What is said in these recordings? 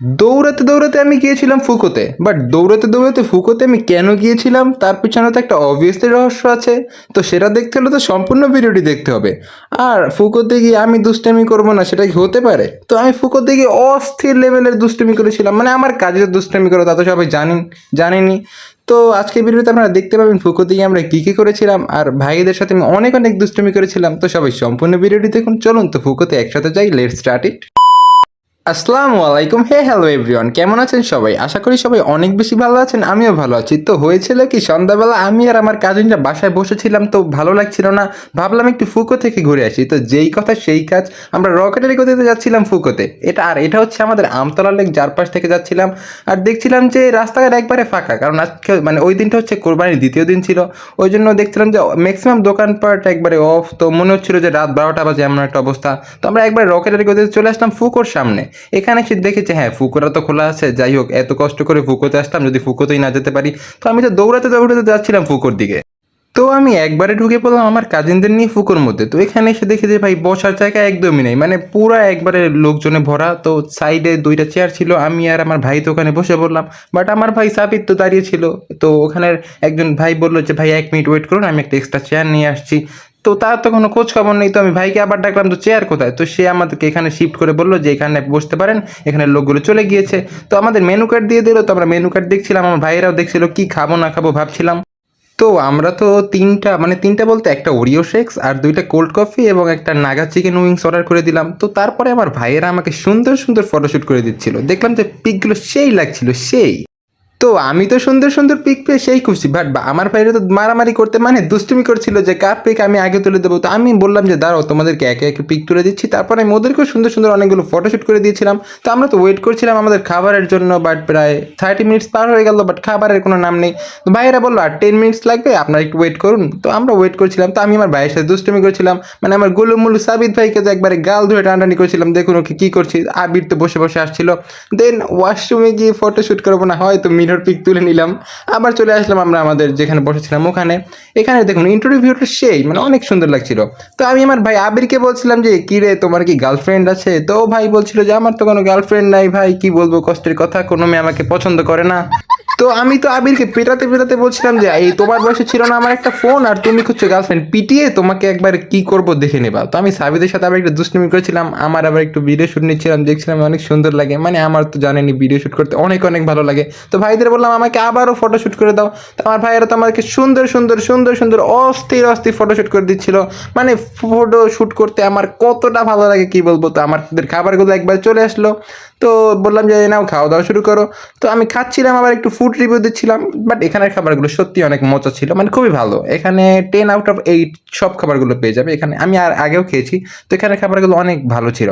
দৌড়াতে দৌড়াতে আমি গিয়েছিলাম ফুকোতে। বাট দৌড়াতে দৌড়াতে ফুকোতে আমি কেন গিয়েছিলাম? তার পিছনে তো একটা অবভিয়াসলি রহস্য আছে। তো সেটা দেখতে হলে তো সম্পূর্ণ ভিডিওটি দেখতে হবে। আর ফুকোতে গিয়ে আমি দুষ্টামি করব না, সেটা কি হতে পারে? তো আমি ফুকোতে গিয়ে অস্থির লেভেলের দুষ্টামি করেছিলাম। মানে আমার কাজের দুষ্টামি করো তা তো সবাই জানেন, জানেনি। তো আজকের ভিডিওতে আপনারা দেখতে পাবেন ফুকোতে গিয়ে আমরা কী কী করেছিলাম। আর ভাইদের সাথে আমি অনেক অনেক দুষ্টুমি করেছিলাম। তো সবাই সম্পূর্ণ ভিডিওটি দেখুন। চলুন তো ফুকোতে একসাথে যাই লেট স্টার্ট ইট আসসালামু আলাইকুম। হে হ্যালো এভরিওয়ান কেমন আছেন সবাই? আশা করি সবাই অনেক বেশি ভালো আছেন, আমিও ভালো আছি। তো হয়েছিল কি, সন্ধ্যাবেলা আমি আর আমার কাজিনরা বাসায় বসেছিলাম, তো ভালো লাগছিল না। ভাবলাম একটু ফুকো থেকে ঘুরে আসি। তো যেই কথা সেই কাজ, আমরা রকেটের গতিতে যাচ্ছিলাম ফুকোতে এটা আর, এটা হচ্ছে আমাদের আমতলা লেক চারপাশ থেকে যাচ্ছিলাম। আর দেখছিলাম যে রাস্তাঘাট একবারে ফাঁকা, কারণ আজকে মানে ওই দিনটা হচ্ছে কোরবানির দ্বিতীয় দিন ছিল। ওই জন্য দেখছিলাম যে ম্যাক্সিমাম দোকানপাট একবারে অফ তো মনে হচ্ছিল যে রাত বারোটা বাজে এমন একটা অবস্থা। তো আমরা একবার রকেটের গতিতে চলে আসলাম ফুকোর সামনে। এখানে এসে দেখেছে হ্যাঁ ফুকোরা তো খোলা আছে, যাই হোক, এত কষ্ট করে ফুকোতে আসলাম, যদি ফুকোতেই না যেতে পারি। তো আমি তো দৌড়াতে দৌড়াতে যাচ্ছিলাম ফুকোর দিকে। তো আমি একবারে ঢুকে পড়লাম আমার কাজিনদের নিয়ে ফুকোর মধ্যে। তো এখানে এসে দেখি যে, ভাই, বসার জায়গা একদমই নেই। মানে পুরো একবারে লোকজনে ভরা, তো সাইডে দুইটা চেয়ার ছিল, আমি আর আমার ভাই তো ওখানে বসে পড়লাম। বাট আমার ভাই সাবিত তো দাঁড়িয়ে ছিল। তো ওখানের একজন ভাই বলল যে, ভাই, এক মিনিট ওয়েট করুন, আমি একটা এক্সট্রা চেয়ার নিয়ে আসছি। তো তার তো কোনো খোঁজ খবর নেই, তো আমি ভাইকে আবার ডাকলাম, তো চেয়ার কোথায়? তো সে আমাদেরকে এখানে শিফট করে বলল যে এখানে বসতে পারেন, এখানে লোকগুলো চলে গিয়েছে। তো আমাদের মেনু কার্ড দিয়ে দিল, তো আমরা মেনু কার্ড দেখছিলাম, আমার ভাইয়েরাও দেখছিল, কি খাব না খাব ভাবছিলাম। তো আমরা তো তিনটা মানে তিনটা বলতে একটা ওরিও শেক্স আর দুইটা কোল্ড কফি এবং একটা নাগা চিকেন উইংস অর্ডার করে দিলাম। তো তারপরে আমার ভাইয়েরা আমাকে সুন্দর সুন্দর ফটোশ্যুট করে দিচ্ছিল। দেখলাম যে পিকগুলো সেই লাগছিল, সেই। তো আমি তো সুন্দর সুন্দর পিক পেয়ে সেই খুশি বাট আমার ভাইরা তো মারামারি করতে মানে দুষ্টুমি করছিল যে কার পিক আমি আগে তুলে দেবো? তো আমি বললাম যে, দাঁড়াও, তোমাদেরকে একে একে পিক তুলে দিচ্ছি। তারপরে আমি ওদেরকেও সুন্দর সুন্দর অনেকগুলো ফটোশ্যুট করে দিয়েছিলাম। তো আমরা তো ওয়েট করছিলাম আমাদের খাবারের জন্য বাট প্রায় থার্টি মিনিটস পার হয়ে গেল বাট খাবারের কোনো নাম নেই। তো ভাইয়েরা বলল, আর টেন মিনিটস লাগবে? আপনারা একটু ওয়েট করুন। তো আমরা ওয়েট করছিলাম। তো আমি আমার ভাইয়ের সাথে দুষ্টুমি করছিলাম। মানে আমার গুলুমুলু সাবিত ভাইকে তো একবারে গাল ধরে টানাটানি করছিলাম, দেখুন ওকে কী করছি? আবির তো বসে বসে আসছিল। দেন ওয়াশরুমে গিয়ে ফটোশ্যুট করব না, হয়তো মিরর পিক তুলে নিলাম। আবার চলে আসলাম আমরা আমাদের যেখানে বসেছিলাম ওখানে। এখানে দেখুন ইন্টারভিউটা সেই মানে অনেক সুন্দর লাগছিল। তো আমি আমার ভাই আবিরকে বলছিলাম যে, কী রে, তোমার কি গার্লফ্রেন্ড আছে? তো ভাই বলছিল যে, আমার তো কোনো গার্লফ্রেন্ড নাই ভাই, কি বলব, কষ্টের কথা, কোনো মেয়ে আমাকে পছন্দ করে না। তো আমি তো আবিরকে পেটাতে পেটাতে বলছিলাম যে, এই, তোমার বয়সে ছিল না আমার একটা ফোন আর তুমি খুঁজছো গার্লফ্রেন্ড পিটিয়ে তোমাকে একবার কি করব দেখে নেবা। তো আমি সাবিদের সাথে আবার একটু দুষ্টুমি করেছিলাম, আমার আবার একটু ভিডিও শ্যুট নিচ্ছিলাম, দেখছিলাম অনেক সুন্দর লাগে। মানে আমার তো জানেনি ভিডিও শ্যুট করতে অনেক অনেক ভালো লাগে। তো ভাইদের বললাম, আমাকে আবারও ফটো শ্যুট করে দাও। তো আমার ভাইয়েরা তো আমাকে সুন্দর সুন্দর সুন্দর সুন্দর অস্থির অস্থির ফটো শ্যুট করে দিচ্ছিল। মানে ফটো শ্যুট করতে আমার কতটা ভালো লাগে কি বলব? তো আমাদের খাবারগুলো একবার চলে আসলো। তো বললাম যে নাও, খাওয়া দাওয়া শুরু করো। তো আমি খাচ্ছিলাম, আবার একটু ফুড রিভিউ দিচ্ছিলাম বাট এখানের খাবারগুলো সত্যি অনেক মজা ছিল মানে খুবই ভালো। এখানে টেন আউট অফ এইট সব খাবারগুলো পেয়ে যাবে। এখানে আমি আর আগেও খেয়েছি, তো এখানের খাবারগুলো অনেক ভালো ছিল।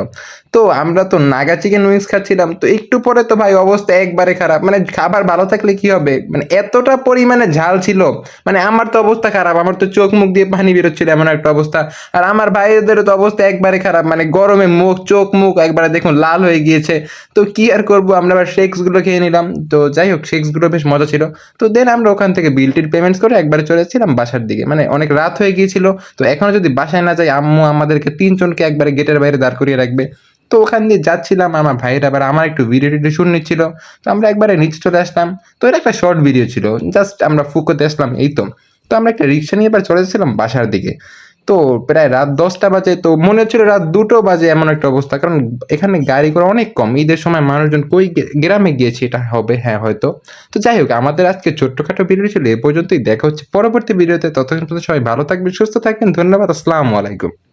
তো আমরা তো নাগা চিকেন উইংস খাচ্ছিলাম, তো একটু পরে তো ভাই অবস্থা একবারে খারাপ। মানে খাবার ভালো থাকলে কি হবে? মানে এতটা পরিমাণে ঝাল ছিল মানে আমার তো অবস্থা খারাপ, আমার তো চোখ মুখ দিয়ে পানি বেরোচ্ছিল এমন একটা অবস্থা। আর আমার ভাইয়েদেরও তো অবস্থা একবারে খারাপ মানে গরমে মুখ, চোখ, মুখ একবারে দেখুন লাল হয়ে গিয়েছে। তো কি আর করব? আমরা আবার শেক্সগুলো খেয়ে নিলাম। তো যাই হোক, শেক্সগুলো বেশ মজা ছিল। তো দেন আমরা ওখান থেকে বিল টিল পেমেন্টস করে একবারে চলে যাচ্ছিলাম বাসার দিকে। মানে অনেক রাত হয়ে গিয়েছিল। তো এখনও যদি বাসায় না যাই, আম্মু আমাদেরকে তিনজনকে একবারে গেটের বাইরে দাঁড় করিয়ে রাখবে। তো ওখান দিয়ে যাচ্ছিলাম, আমার ভাইয়ের আবার আমার একটু ভিডিও টিডিও শুনে নিচ্ছিল। তো আমরা একবারে নিচে চলে আসলাম। তো এটা একটা শর্ট ভিডিও ছিল। জাস্ট আমরা ফুকোতে আসলাম, এই তো। তো আমরা একটা রিক্সা নিয়ে এবার চলে যাচ্ছিলাম বাসার দিকে। তো প্রায় রাত দশটা বাজে, তো মনে হচ্ছিল রাত দুটো বাজে এমন একটা অবস্থা। কারণ এখানে গাড়ি ঘোড়া অনেক কম। ঈদের সময় মানুষজন কই গ্রামে গিয়েছে এটা হবে হ্যাঁ হয়তো। তো যাই হোক, আমাদের আজকে ছোট্টখাটো ভিডিও ছিল, এ পর্যন্তই। দেখা হচ্ছে পরবর্তী ভিডিওতে ততক্ষণ পর্যন্ত সবাই ভালো থাকবেন, সুস্থ থাকবেন। ধন্যবাদ, আসসালামু আলাইকুম।